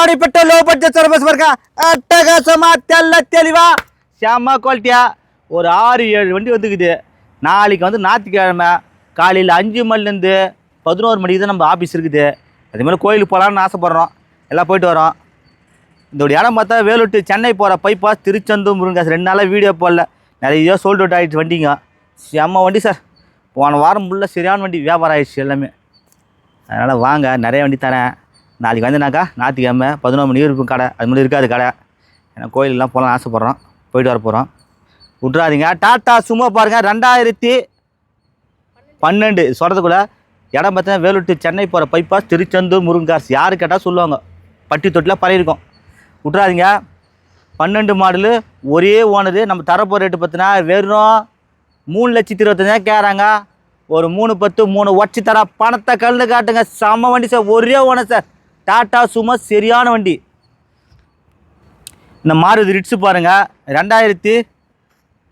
அப்படிப்பட்ட low budget service பாருங்க அட்டகாசமா தெல்ல தெளிவா செம்ம குவாலிட்டியா ஒரு ஆறு ஏழு வண்டி வந்துக்குது. நாளைக்கு வந்து ஞாயிற்றுக்கிழமை காலையில் அஞ்சு மணிலேருந்து பதினோரு மணிக்கு தான் நம்ம ஆஃபீஸ் இருக்குது. அதேமாதிரி கோயிலுக்கு போகலான்னு ஆசைப்பட்றோம். எல்லாம் போயிட்டு வரோம். இந்த ஒரு இடம் பார்த்தா வேலூட்டு சென்னை போகிற பைபாஸ் திருச்செந்தூர் முருங்காஸ் ரெண்டு நாளாக வீடியோ போடல. நிறைய சோல்ட் அவுட் ஆகிடுச்சு வண்டிங்க. செம்ம வண்டி சார் போன வாரம் ஃபுல்லாக சரியான வண்டி வியாபாரம் ஆகிடுச்சு எல்லாமே. அதனால் வாங்க நிறைய வண்டி தரேன். நாளைக்கு வந்தேனாக்கா ஞாயிற்றுக்கிழமை பதினோரு மணி இருக்கும் கடை. அது மாதிரி இருக்காது கடை. ஏன்னா கோயிலெலாம் போகலாம் ஆசைப்பட்றோம். போயிட்டு வர போகிறோம் விட்றாதீங்க டாட்டா சும்மா பாருங்கள் ரெண்டாயிரத்தி பன்னெண்டு சொல்கிறதுக்குள்ள இடம் பார்த்தீங்கன்னா வேலூர் சென்னை போகிற பைபாஸ் திருச்செந்தூர் முருங்காஸ். யார் கேட்டால் சொல்லுவாங்க. பட்டி தொட்டில் பரவிருக்கும் விட்றாதீங்க பன்னெண்டு மாடலு ஒரே ஓனரு. நம்ம தரப்போகிற ரேட்டு பார்த்தீங்கன்னா வெறும் மூணு லட்சத்தி இருபத்தஞ்சாயிரம் கேட்குறாங்க. ஒரு மூணு பத்து மூணு ஒட்சி தர. பணத்தை கலந்து காட்டுங்க. செம்ம வண்டி சார். ஒரே ஓனர் சார். டாட்டா சும்மா சரியான வண்டி. இந்த மாருதி ரிட்ஸு பாருங்கள் ரெண்டாயிரத்தி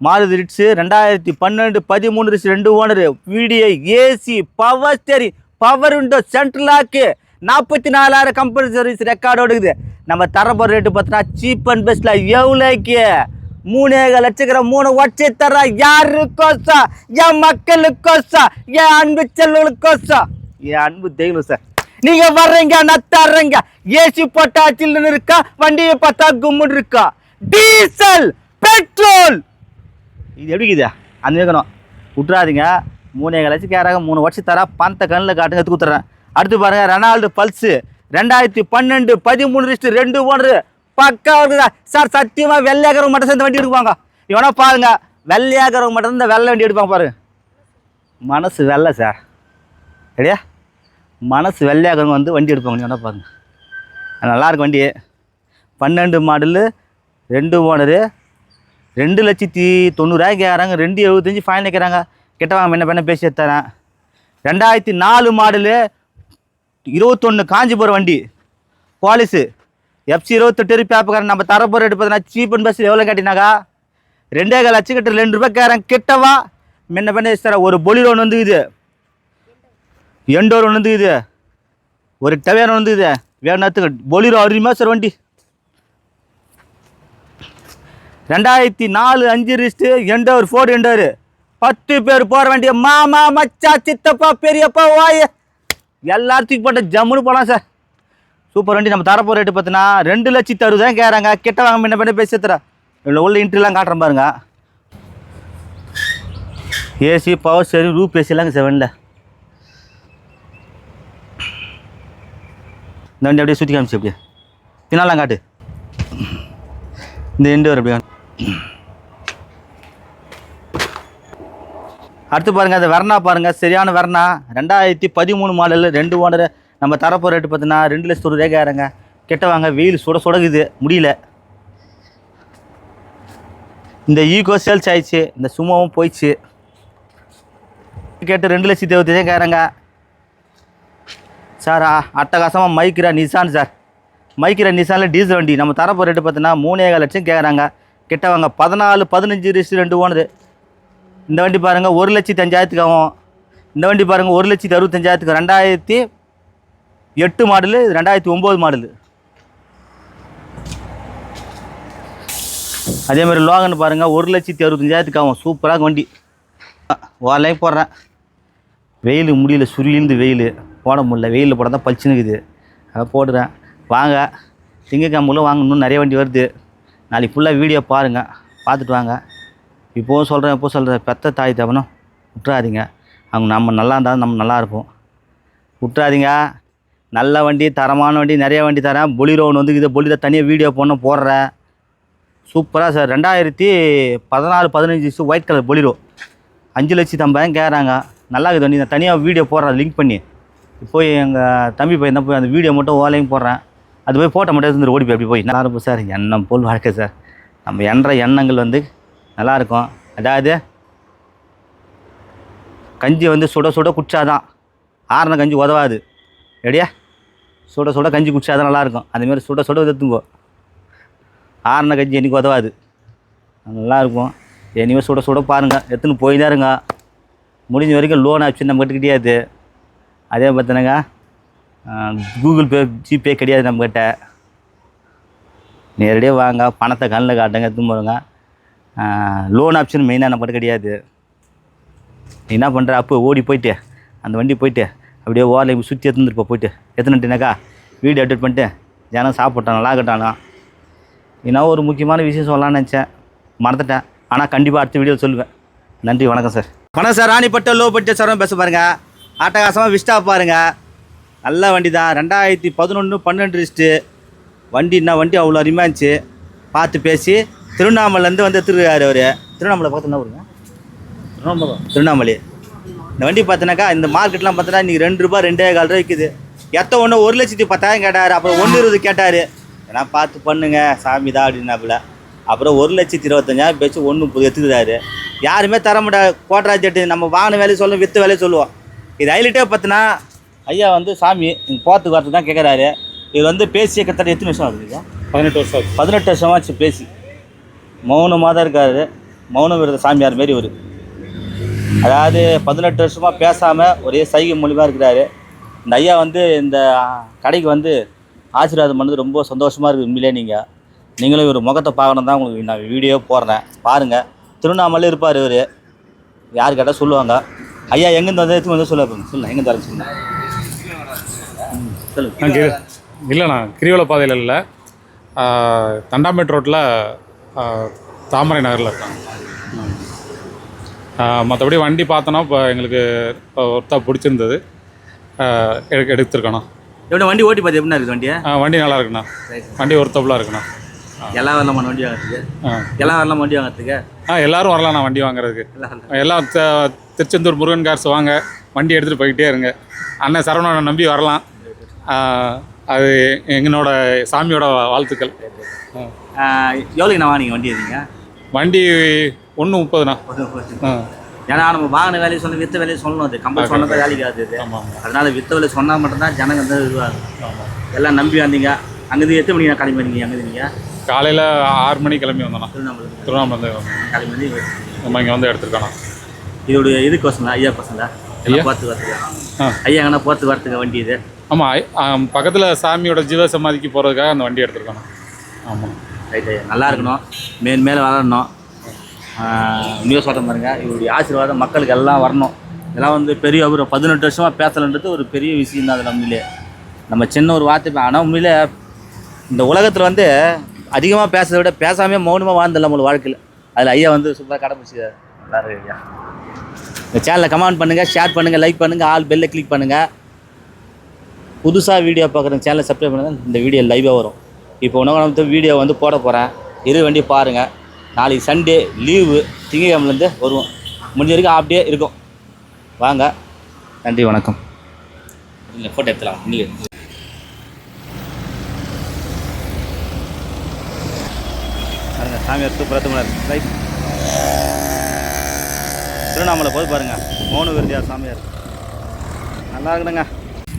மாருதி ரிட்ஸு ரெண்டாயிரத்தி பன்னெண்டு பதிமூணு ரிட்ஸ் ரெண்டு owner. VDI AC power steering power window central lock நாற்பத்தி நாலாயிரம் கம்பெனி சர்வீஸ் ரெக்கார்டோடு இருக்குது. நம்ம தரப்போகிற ரேட்டு பார்த்தோன்னா சீப் அண்ட் பெஸ்ட்டில் எவ்வளோக்கு? மூணேக லட்சக்கிற மூணு வச்சு தர யாருக்கோசா என் மக்களுக்கோசா என் அன்பு செல்வங்களுக்கோசா என் அன்பு தெய்வம் சார். நீங்க வர்றீங்க நத்தாடுறீங்க. ஏசி போட்டா சில்லுன்னு இருக்கா வண்டியை பார்த்தா கும்முன்னு இருக்கா? Diesel petrol. இது எப்படி இருக்குது? அந்த இருக்கணும் விட்றாதீங்க மூணே லட்சம் கேராக மூணு வருஷம் தரா பணத்தை கண்ணில் காட்டுங்க எடுத்து கொடுத்துட்றேன் அடுத்து பாருங்க ரெனால்டு பல்ஸு. ரெண்டாயிரத்தி பன்னெண்டு பதிமூணு லிஸ்ட்டு ரெண்டு ஓனரு பக்கா இருக்குதா சார் சத்தியமாக வெள்ளையாக்கிறவங்க மட்டும் சேர்ந்து வண்டி எடுப்பாங்க. இவனா பாருங்க வெள்ளையாக்கிறவங்க மட்டும் இந்த வெள்ளை வண்டி எடுப்பாங்க பாருங்க. மனசு வெள்ளை சார். சரியா? மனசு வெள்ளையாகிறவங்க வந்து வண்டி எடுப்பாங்க. நீங்கள் பாருங்க. நல்லாயிருக்கு வண்டி. பன்னெண்டு மாடலு ரெண்டு ஓனரு ரெண்டு லட்சத்தி தொண்ணூறாயிரம் கேட்குறாங்க ரெண்டு எழுபத்தஞ்சி ஃபைன் வைக்கிறாங்க கிட்ட வாங்க என்ன பண்ண பேசி தரேன். ரெண்டாயிரத்தி நாலு மாடலு இருபத்தொன்று காஞ்சிபுரம் வண்டி. பாலிஸு. எஃப்சி இருபத்தெட்டு பேப்பக்காரன் நம்ம தரப்போகிற ரேட்டு சீப் அண்ட் பஸ்ஸில் எவ்வளோ கேட்டினாக்கா ரெண்டே கால் லட்சம் கிட்ட ரெண்டு ரூபாய் கேட்குறேன் கிட்டவா முன்ன பண்ண தரேன். ஒரு பொலி ஒன்று வந்து இது எண்டோர் ஒன்று வந்து இது. ஒரு டவேர் வந்து இது. வேணாத்துக்கு பொலிரோ அருமையாக சார் வண்டி. ரெண்டாயிரத்தி நாலு அஞ்சு ரிஸ்ட்டு எண்டோர் ஃபோர்டு எண்டோரு. பத்து பேர் போகிற வண்டியை மாமா மச்சா சித்தப்பா பெரியப்பா வாய. எல்லாத்துக்கும் போட்ட ஜம்முன்னு போகலாம் சார். சூப்பர் வண்டி நம்ம தரப்போ ரேட்டு பார்த்தீங்கன்னா ரெண்டு லட்சத்தி அறுபதான் கேட்குறாங்க கிட்ட வாங்க முன்ன பண்ண பேசி தரேன் இவ்வளோ உள்ள இன்ட்ரிலாம் காட்டுறேன் பாருங்க. ஏசி பவர் சரி ரூப் ஏசிலாங்க செவனில் இந்த வண்டி அப்படியே சுற்றி காமிச்சு அப்படியே. பின்னாலாம் காட்டு. இந்த எண்டு வர அப்படியே அடுத்து பாருங்கள் அந்த வெர்னா பாருங்க. சரியான வெர்னா ரெண்டாயிரத்தி பதிமூணு மாடலில் ரெண்டு ஓனர். நம்ம தரப்போ ரேட்டு பார்த்தீங்கன்னா ரெண்டு லட்சத்து ஒரு ரேகாயிரங்க கெட்ட வாங்க வெயில் சுட சுடகுது. முடியல. இந்த ஈகோ சேல்ஸ் ஆயிடுச்சு. இந்த சும்மாவும் போயிடுச்சு. கேட்டு ரெண்டு லட்சத்தி இருபத்தஞ்சே கேட்குறாங்க சார் அட்டகாசமாக மைக்ரா நிசான் சார். மைக்ரா நிசானில் டீசல் வண்டி. நம்ம தரப்போ ரேட்டு பார்த்தீங்கன்னா மூணேகால் லட்சம் கேட்குறாங்க கிட்டவங்க பதினாலு பதினஞ்சு ரிஸ்ட் ரெண்டு ஓனது இந்த வண்டி பாருங்கள் ஒரு லட்சத்தி அஞ்சாயிரத்துக்கு ஆகும் இந்த வண்டி பாருங்கள் ஒரு லட்சத்தி அறுபத்தஞ்சாயிரத்துக்கு ரெண்டாயிரத்தி எட்டு மாடலு ரெண்டாயிரத்தி ஒம்பது மாடலு அதே மாதிரி லோகன் பாருங்கள் ஒரு லட்சத்தி அறுபத்தஞ்சாயிரத்துக்கு ஆகும் சூப்பராக வண்டி. ஓலையும் போடுறேன். வெயில் முடியல சுருளிந்து வெயில். போட முடியல. வெயிலில் போட தான் பளிச்சுன்னு இருக்குது. அதை போடுறேன். வாங்க. திங்கக்கிழமைக்குள்ளே வாங்க. இன்னும் நிறைய வண்டி வருது. நாளைக்கு ஃபுல்லாக வீடியோ பாருங்கள் பார்த்துட்டு வாங்க. இப்போவும் சொல்கிறேன் எப்போ சொல்கிறேன் பெத்த தாய் தவனும் விட்டுறாதீங்க அவங்க நம்ம நல்லா இருந்தாலும் நம்ம நல்லா இருப்போம். விட்டுறாதீங்க நல்ல வண்டி தரமான வண்டி நிறைய வண்டி தரேன். பொலிரோ ஒன்று வந்து இதை பொலிரோ தனியாக வீடியோ போடணும் போடுறேன். சூப்பராக சார் ரெண்டாயிரத்தி பதினாறு பதினஞ்சு ஒயிட் கலர் பொலிரோ அஞ்சு லட்சத்தி ஐம்பதாயிரம் கேட்குறாங்க நல்லா இருக்குது வண்டி. நான் தனியாக வீடியோ போடுறேன். லிங்க் பண்ணி. போய் எங்கள் தம்பி பையன் தான் போய் அந்த வீடியோ மட்டும் ஓலையும் போடுறேன். அது போய் போட்டோ மட்டும் எடுத்துட்டு ஓடி போய் அப்படி போய் நல்லா சார் எண்ணம் போல் வாழ்க்கை சார். நம்ம எண்ற எண்ணங்கள் வந்து நல்லாயிருக்கும் அதாவது கஞ்சி வந்து சுட சுட குடிச்சாதான் ஆறின கஞ்சி உதவாது. ரெடியா? சுட சுட கஞ்சி குடிச்சாதான் நல்லாயிருக்கும் அதுமாரி சுட சுட எடுத்துங்கோ ஆறின கஞ்சி என்னைக்கு உதவாது? நல்லாயிருக்கும் இனிமேல் சுட சுட பாருங்கள் எடுத்துன்னு போய் தான் இருங்க. முடிஞ்ச வரைக்கும் லோன் ஆப்ஷன் நம்மகிட்ட கிடையாது. அதே பார்த்தினாங்க கூகுள் பே ஜிபே கிடையாது நம்மக்கிட்ட நேரடியாக வாங்க பணத்தை கண்ணில் காட்டுங்க எடுத்து போடுங்க லோன் ஆப்ஷன் மெயினாக நம்ம கிடையாது. நீ என்ன பண்ணுற அப்போ ஓடி போயிட்டு அந்த வண்டி போயிட்டு அப்படியே ஓரில் சுற்றி எடுத்துருப்பா போயிட்டு. எத்தனைட்டுனாக்கா வீடியோ அப்டேட் பண்ணிட்டு ஜனம் சாப்பிட்டான் நல்லா இருக்கட்டானா இன்னும் ஒரு முக்கியமான விஷயம் சொல்லலாம்னு நினச்சேன். மறந்துட்டேன். ஆனால் கண்டிப்பாக அடுத்த வீடியோ சொல்லுவேன். நன்றி வணக்கம் சார். வணக்கம் சார். ராணிப்பட்ட லோ பட்ஜெட் சாரும் பேச பாருங்கள் ஆட்டகாசமாக விஸ்டா பாருங்க. நல்ல வண்டி தான் ரெண்டாயிரத்தி பதினொன்று பன்னெண்டு லிஸ்ட்டு வண்டி என்ன வண்டி அவ்வளோ அருமையாக இருந்துச்சு பார்த்து பேசி திருவண்ணாமலேருந்து வந்து எடுத்துருக்காரு அவர். திருவண்ணாமலை பார்த்து என்ன வருங்க திருவண்ணாமலை. இந்த வண்டி பார்த்தினாக்கா இந்த மார்க்கெட்லாம் பார்த்தோன்னா இன்றைக்கி ரெண்டு ரூபா ரெண்டே கால் ரூபா விற்குது எத்த ஒன்று ஒரு லட்சத்தி பத்தாயிரம் கேட்டார். அப்புறம் ஒன்று இருபது கேட்டார். ஏன்னா பார்த்து பண்ணுங்க. சாமி தான் அப்படின்னாப்புல. அப்புறம் ஒரு லட்சத்தி இருபத்தஞ்சாயிரம் பேச்சு ஒன்று எடுத்துக்கிறாரு. யாருமே தர முடியாது. கோட்டராஜ் ஜெட்டு நம்ம வாங்கின வேலையை சொல்லுவோம் விற்று வேலையை சொல்லுவோம். இது ஹைலைட்டே பார்த்தினா ஐயா வந்து சாமி இங்கே போகிறதுக்கு வரதுக்கு தான் கேட்குறாரு இது வந்து பேசிய கிட்டத்தட்ட எத்தனை வருஷம் ஆகுது பதினெட்டு வருஷம் பதினெட்டு வருஷமாச்சு பேசி. மௌனமாக தான் இருக்காரு. மௌன விரத சாமியார் மாரி ஒரு அதாவது பதினெட்டு வருஷமாக பேசாமல் ஒரே சைகை மொழிமாக இருக்கிறாரு. இந்த ஐயா வந்து இந்த கடைக்கு வந்து ஆசீர்வாதம் பண்ணது ரொம்ப சந்தோஷமாக இருக்குது உண்மையிலே நீங்கள் நீங்களும் இவர் முகத்தை பார்க்கணும் தான் உங்களுக்கு நான் வீடியோ போடுறேன். பாருங்கள் திருவண்ணாமலை இருப்பார் இவர். யார் கேட்டால் சொல்லுவாங்க. ஐயா எங்கேருந்து வந்து எடுத்து வந்து சொல்ல சொல்லுங்க. எங்கேருந்து வரேன் சொல்லுங்க இல்லைண்ணா கிரிவல பாதையில் இல்லை. தண்டாம்பேட் ரோட்டில் தாமரை நகரில் இருக்காங்க மற்றபடி வண்டி பார்த்தோன்னா இப்போ எங்களுக்கு இப்போ ஒருத்தா பிடிச்சிருந்தது. எடுத்துருக்கணும் எப்படி வண்டி ஓட்டி பார்த்து எப்படின்னா இருக்குது வண்டியை? வண்டி நல்லா இருக்குண்ணா. வண்டி ஒருத்தபுளாக இருக்குண்ணா. எல்லாம் வரலாமா வண்டி வாங்குறதுக்கு. எல்லாம் வரலாமா வண்டி வாங்குறதுக்கு. ஆ எல்லோரும் வரலாண்ணா வண்டி வாங்குறதுக்கு. எல்லாம் வரலாம். திருச்செந்தூர் முருகன் கார்ஸ் வாங்க வண்டி எடுத்துகிட்டு போய்கிட்டே இருங்க. அண்ணன் சரவணனை நம்பி வரலாம். அது எங்களோட சாமியோட வாழ்த்துக்கள். நான் வாங்கினீங்க? வண்டி இருந்தீங்க வண்டி ஒன்று முப்பதுண்ணா. ஏன்னா நம்ம வாங்கின வேலையை சொன்ன வித்த வேலையை சொல்லணும் அது. கம்பல் சொன்னதான் வேலைக்கு ஆகுது அதனால வித்த வேலை சொன்னால் மட்டும்தான் ஜனங்க வந்து இதுவாகும் எல்லாம் நம்பி வந்தீங்க. அங்கேருந்து எத்தனை மணிக்கு கிளம்பி வந்தீங்க? அங்கே நீங்கள் காலையில் ஆறு மணிக்கு கிளம்பி வந்தோண்ணா திருவண்ணாமலை திருவண்ணாமலை கிளம்பி நம்ம இங்கே வந்து எடுத்துருக்கோண்ணா இதோடைய இதுக்கு வசங்களா ஐயா பசங்களா ஐயா? போகிறதுக்கு வரத்துக்கு ஆ. ஐயா எங்கன்னா போகிறதுக்கு வரத்துக்கு வண்டி இது? ஆமாம் பக்கத்தில் சாமியோட ஜீவ சமாதிக்கு போகிறதுக்காக அந்த வண்டி எடுத்துருக்கோண்ணா ஆமாம் ரைட் ஐயா. நல்லா இருக்கணும். மேல் மேலே வளரணும். நியூஸ் சொல்கிற பாருங்க. இவருடைய ஆசீர்வாதம் மக்களுக்கு எல்லாம் வரணும். இதெல்லாம் வந்து பெரிய ஒரு பதினெட்டு வருஷமாக பேசலன்றது ஒரு பெரிய விஷயம் தான் அது நம்மளே நம்ம சின்ன ஒரு வார்த்தை ஆனால் உண்மையிலே இந்த உலகத்தில் வந்து அதிகமாக பேசுறதை விட பேசாமே மௌனமாக வாழ்ந்துடலாம் நம்மளோட வாழ்க்கையில். அதில் ஐயா வந்து சூப்பராக கடைப்பிடிச்சி நல்லா இருக்கு ஐயா. இந்த சேனலை கமெண்ட் பண்ணுங்கள் ஷேர் பண்ணுங்கள் லைக் பண்ணுங்கள் ஆல் பெல்லை கிளிக் பண்ணுங்கள் புதுசாக வீடியோ பார்க்குற சேனலை சப்ஸ்கிரைப் பண்ணுங்கள் இந்த வீடியோ லைவாக வரும். இப்போ உணவு வீடியோ வந்து போட போகிறேன் இரு வண்டி பாருங்கள் நாளைக்கு சண்டே லீவு திங்கக்கிழமலேருந்து வருவோம். முடிஞ்ச வரைக்கும் அப்படியே இருக்கும். வாங்க. நன்றி வணக்கம். இல்லை ஃபோட்டோ எடுத்துலாம் நீங்கள் சாமியார் சூப்பராக தூங்கினார். ரைட் திருவண்ணாமலை போய் பாருங்க. மோனு விருதியார் சாமியார். நல்லா இருக்குதுங்க.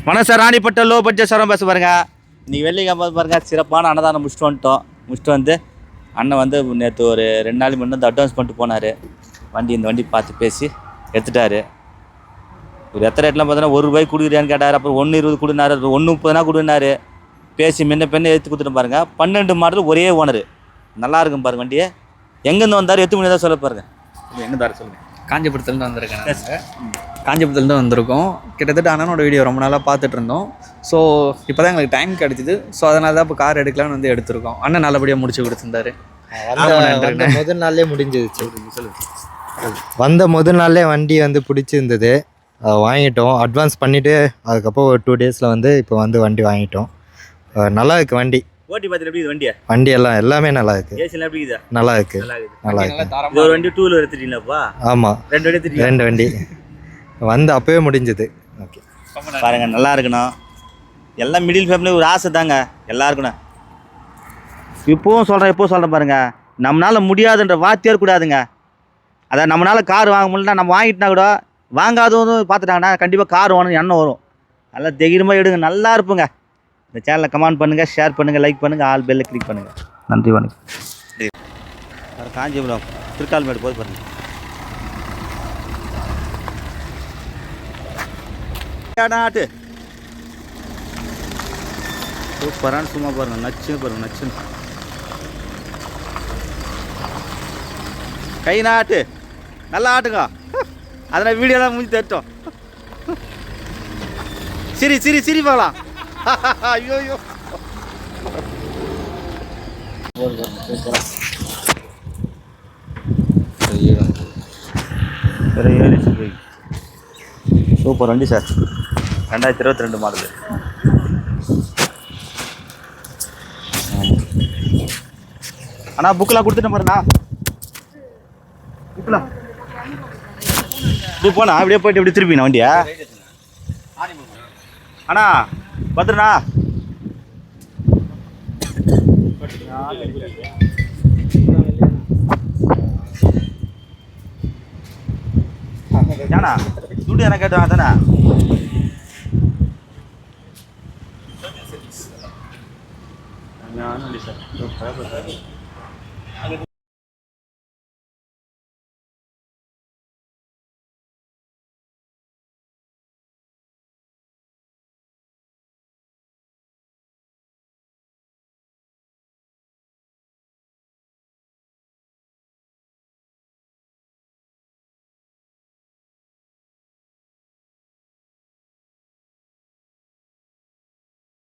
வணக்கம் சார் ராணிப்பட்ட லோ பட்ஜெட் சாரம் பேச பாருங்கள் இன்றைக்கி வெள்ளிக்கிழமை பாருங்கள் சிறப்பான அன்னதானம் முடிச்சுட்டு வந்துட்டோம். முடிச்சுட்டு வந்து அண்ணன் வந்து நேற்று ஒரு ரெண்டு நாள் முன்னே வந்து அட்வான்ஸ் பண்ணிட்டு போனார். வண்டி இந்த வண்டி பார்த்து பேசி எடுத்துட்டாரு. ஒரு எத்தனை ரேட்லாம் பார்த்தோன்னா ஒரு ரூபாய் கொடுக்குறியான்னு கேட்டார். அப்புறம் ஒன்று இருபது கொடுனாரு. ஒன்று முப்பதுனா கொடுனாரு. பேசி முன்ன பெண்ணை எடுத்து கொடுத்துட்டு பாருங்க. பன்னெண்டு மாடல் ஒரே ஓனர் நல்லா இருக்கும் பாருங்க வண்டியை. எங்கேருந்து வந்தார்? எத்து மணி தான் சொல்ல பாருங்க எங்கே தாரு சொல்லுங்கள் காஞ்சிபுரத்துலேருந்து வந்திருக்கேன் காஞ்சிபுரத்துலேருந்து வந்திருக்கோம். கிட்டத்தட்ட அண்ணனோட வீடியோ ரொம்ப நாளாக பார்த்துட்டு இருந்தோம் ஸோ இப்போ தான் எங்களுக்கு டைம் கிடைச்சிது. ஸோ அதனால தான் இப்போ கார் எடுக்கலாம்னு வந்து எடுத்திருக்கோம். அண்ணன் நல்லபடியாக முடிச்சு கொடுத்துருந்தாரு. முதல் நாள்லே முடிஞ்சிருச்சு வந்த முதல் நாள்லே வண்டி வந்து பிடிச்சிருந்தது. வாங்கிட்டோம். அட்வான்ஸ் பண்ணிவிட்டு அதுக்கப்புறம் ஒரு டூ டேஸில் வந்து இப்போ வந்து வண்டி வாங்கிட்டோம். நல்லா இருக்கு வண்டி. ஓட்டி பார்த்துட்டு எப்படி வண்டியை? வண்டி எல்லாம் எல்லாமே நல்லா இருக்கு ஏசிலாம் எப்படி இருக்குதா? நல்லா இருக்கு நல்லா இருக்கு இது ஒரு வண்டி டூ வீலர் எடுத்துட்டீங்களாப்பா? ஆமாம் ரெண்டு வண்டி எடுத்துட்டீங்க ரெண்டு வண்டி. வந்து அப்போவே முடிஞ்சது. ஓகே பாருங்க நல்லா இருக்கணும் எல்லாம் மிடில் ஃபேமிலி ஒரு ஆசை தாங்க. எல்லாருக்கணும் இப்போவும் சொல்கிறேன் இப்போவும் சொல்கிறேன் பாருங்க. நம்மளால் முடியாதுன்ற வார்த்தையே கூடாதுங்க அதான் நம்மளால் கார் வாங்க முடியலனா நம்ம வாங்கிட்டா கூட வாங்காதவங்க பார்த்துட்டாங்கன்னா கண்டிப்பாக கார் வாங்கணும் எண்ணம் வரும். நல்லா தைரியமாக எடுங்க. நல்லா இருப்புங்க. இந்த சேனலை கமெண்ட் பண்ணுங்கள் ஷேர் பண்ணுங்கள் லைக் பண்ணுங்கள் ஆல் பெல்லில் கிளிக் பண்ணுங்கள் நன்றி வணக்கம். காஞ்சிபுரம் திருக்கால்மேடு போது பாருங்கள் நாட்டு. சூப்பரான சும்மா பாருங்கள் நச்சுன்னு பாருங்க நச்சுன்னு கை நாட்டு. நல்லா ஆட்டுங்க அதனால் வீடியோலாம் முடிஞ்சு தட்டோம் சரி சரி சரி பார்க்கலாம். ஐயோ. ஐயோ சூப்பர் வண்டி சார். ரெண்டாயிரத்தி இருபத்தி ரெண்டு மாடல். அண்ணா புக்கெலாம் கொடுத்துட்டு பாருண்ணா. புக்கெலாம் இப்படி போனா அப்படியே போயிட்டு இப்படி திருப்பிண்ணா வண்டியா. அண்ணா பத்துருண்ணா ஏண்ணா துண்டு எனக்கு கேட்டு தானே சார்.